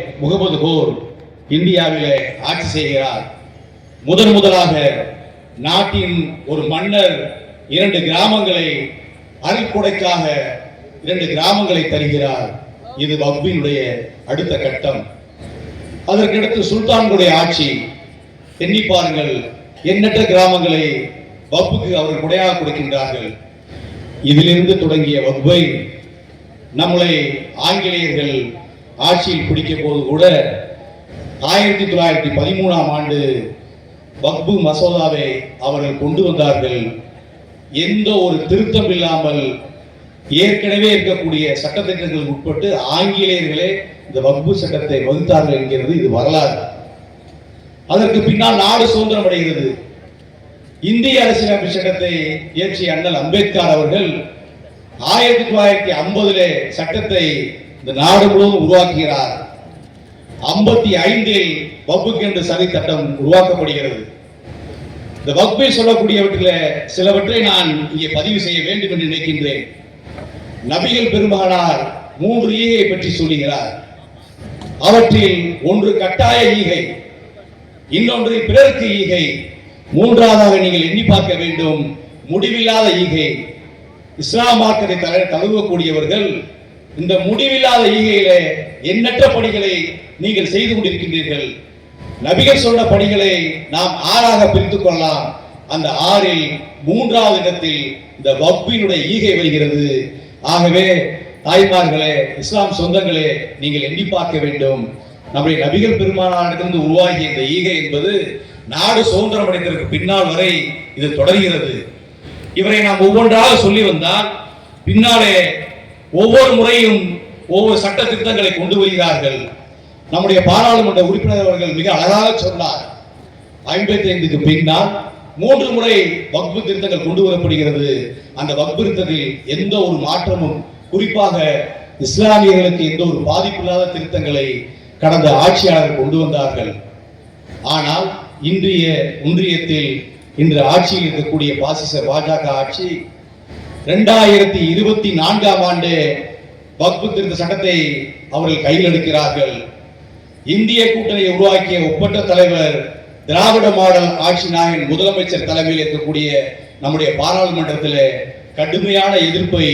Mohammed core இந்தியாவிலே ஆட்சி செய்கிறார். முதன் முதலாக நாட்டின் ஒரு மன்னர் இரண்டு கிராமங்களை அருள்கொடைக்காக இரண்டு கிராமங்களை தருகிறார். இது வக்பினுடைய அடுத்த கட்டம். அதற்கடுத்து சுல்தான்களுடைய ஆட்சி. எண்ணி பாருங்கள் எண்ணற்ற கிராமங்களை வகுப்புக்கு அவர்கள் கொடையாக கொடுக்கின்றார்கள். இதிலிருந்து தொடங்கிய வகுப்பை நம்மளை ஆங்கிலேயர்கள் ஆட்சியில் பிடிக்கும் போது கூட ஆயிரத்தி தொள்ளாயிரத்தி பதிமூணாம் ஆண்டு வக்பு மசோதாவை அவர்கள் கொண்டு வந்தார்கள். எந்த ஒரு திருத்தம் இல்லாமல் ஏற்கனவே இருக்கக்கூடிய சட்டத்திட்டங்களுக்கு உட்பட்டு ஆங்கிலேயர்களே இந்த வக்பு சட்டத்தை வகுத்தார்கள் என்கிறது இது வரலாறு. அதற்கு பின்னால் நாடு சுதந்திரம் அடைகிறது. இந்திய அரசியலமைப்பு சட்டத்தை இயற்றிய அண்ணல் அம்பேத்கர் அவர்கள் ஆயிரத்தி தொள்ளாயிரத்தி ஐம்பதுல சட்டத்தை இந்த நாடு முழுவதும் உருவாக்குகிறார். ஐம்பத்தி ஐந்தில் வகுப்புக்கு என்று சதி சட்டம் உருவாக்கப்படுகிறது. இந்த வகுப்பை சொல்லக்கூடியவற்றில் சிலவற்றை நான் இங்கே பதிவு செய்ய வேண்டும் என்று நினைக்கின்றேன். நபிகள் பெருமகனார் மூன்று ஈகை பற்றி சொல்லுகிறார். அவற்றில் ஒன்று கட்டாய ஈகை இன்னொன்று பிறருக்கு ஈகை. மூன்றாவதாக நீங்கள் எண்ணி பார்க்க வேண்டும் முடிவில்லாத ஈகை. இஸ்லாம் மார்க்கத்தை தழுவக்கூடியவர்கள் இந்த முடிவில்லாத ஈகையில எண்ணற்ற பணிகளை நீங்கள் செய்து கொண்டிருக்கின்றீர்கள். நபிகள் சொன்ன பணிகளை நாம் ஆறாக பிரித்துக் கொள்ளலாம். அந்த ஆறில் மூன்றாவது இடத்தில் இந்த வப்பினுடைய ஈகை வருகிறது. ஆகவே தாய்மார்களே இஸ்லாம் சொந்தங்களே நீங்கள் எண்ணி பார்க்க வேண்டும். நம்முடைய நபிகள் பெருமானாரிடத்திலிருந்து உருவாகிய இந்த ஈகை என்பது நாடு சுதந்திரம் அடைந்ததற்கு பின்னால் வரை இது தொடர்கிறது. இவரை நாம் ஒவ்வொன்றாக சொல்லி வந்தால் பின்னாலே ஒவ்வொரு முறையும் ஒவ்வொரு சட்ட திருத்தங்களை கொண்டு வருகிறார்கள். நம்முடைய பாராளுமன்ற உறுப்பினர் அவர்கள் மிக அழகாக சொன்னார். ஐம்பத்தி ஐந்துக்கு பின்னால் மூன்று முறை வகுப்பு திருத்தங்கள் கொண்டு வரப்படுகிறது. அந்த வகுப்பு திருத்தத்தில் எந்த ஒரு மாற்றமும் குறிப்பாக இஸ்லாமியர்களுக்கு எந்த ஒரு பாதிப்பில்லாத திருத்தங்களை கடந்த ஆட்சியாளர்கள் கொண்டு வந்தார்கள். ஆனால் இன்றைய ஒன்றியத்தில் இன்று ஆட்சியில் இருக்கக்கூடிய பாசிச பாஜக ஆட்சி இரண்டாயிரத்தி இருபத்தி நான்காம் ஆண்டு வகுப்பு திருத்த சட்டத்தை அவர்கள் கையில் எடுக்கிறார்கள். இந்திய கூட்டணியை உருவாக்கிய ஒப்பற்ற தலைவர் திராவிட மாடல் ஆட்சி நாயகன் முதலமைச்சர் தலைமையில் இருக்கக்கூடிய நம்முடைய பாராளுமன்றத்தில் கடுமையான எதிர்ப்பை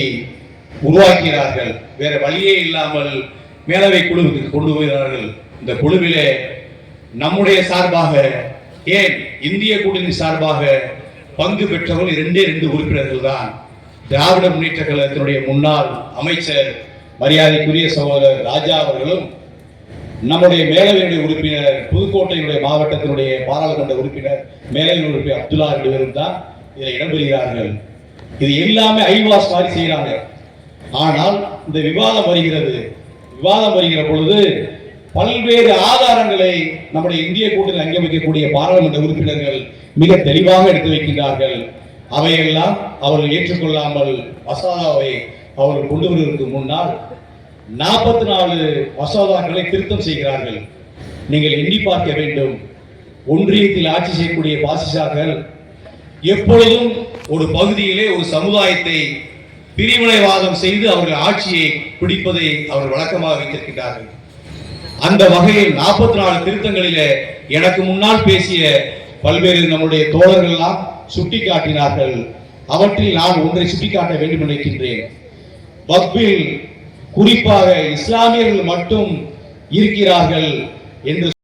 உருவாக்கிறார்கள். வேற வழியே இல்லாமல் மேலவை குழுவுக்கு கொண்டு போகிறார்கள். இந்த குழுவிலே நம்முடைய சார்பாக ஏன் இந்திய கூட்டணி சார்பாக பங்கு பெற்றவர்கள் இரண்டே ரெண்டு உறுப்பினர்கள் தான். திராவிட முன்னேற்ற கழகத்தினுடைய முன்னாள் அமைச்சர் மரியாதைக்குரிய சகோதரர் ராஜா அவர்களும் நம்முடைய மேலவையுடைய உறுப்பினர் புதுக்கோட்டையினுடைய மாவட்டத்தினுடைய பாராளுமன்ற உறுப்பினர் மேலவை உறுப்பினர் அப்துல்லா இருவரும் தான் இதில் இடம்பெறுகிறார்கள். இது எல்லாமே ஐவாஸ் மாதிரி செய்கிறாங்க ஆனால் இந்த விவாதம் வருகிறது. விவாதம் வருகிற பொழுது பல்வேறு ஆதாரங்களை நம்முடைய இந்திய கூட்டத்தில் அங்கமைக்கக்கூடிய பாராளுமன்ற உறுப்பினர்கள் மிக தெளிவாக எடுத்து வைக்கின்றார்கள். அவையெல்லாம் அவர்கள் ஏற்றுக்கொள்ளாமல் மசோதாவை அவர்கள் கொண்டு வருவதற்கு முன்னால் நாற்பத்தி நாலு மசோதாக்களை திருத்தம் செய்கிறார்கள். நீங்கள் எண்ணி பார்க்க வேண்டும். ஒன்றியத்தில் ஆட்சி செய்யக்கூடிய பாசிசாக்கள் எப்பொழுதும் ஒரு பகுதியிலே ஒரு சமுதாயத்தை பிரிவினைவாதம் செய்து அவர்கள் ஆட்சியை பிடிப்பதை அவர்கள் வழக்கமாக வைத்திருக்கிறார்கள் அந்த வகையில் நாற்பத்தி நாலு திருத்தங்களில் எனக்கு முன்னால் பேசிய பல்வேறு நம்முடைய தோழர்கள்லாம் சுட்டிக்காட்டினார்கள். அவற்றில் நான் ஒன்றை சுட்டிக்காட்ட வேண்டும் நினைக்கின்றேன். வக்பில் குறிப்பாக இஸ்லாமியர்கள் மட்டும் இருக்கிறார்கள் என்று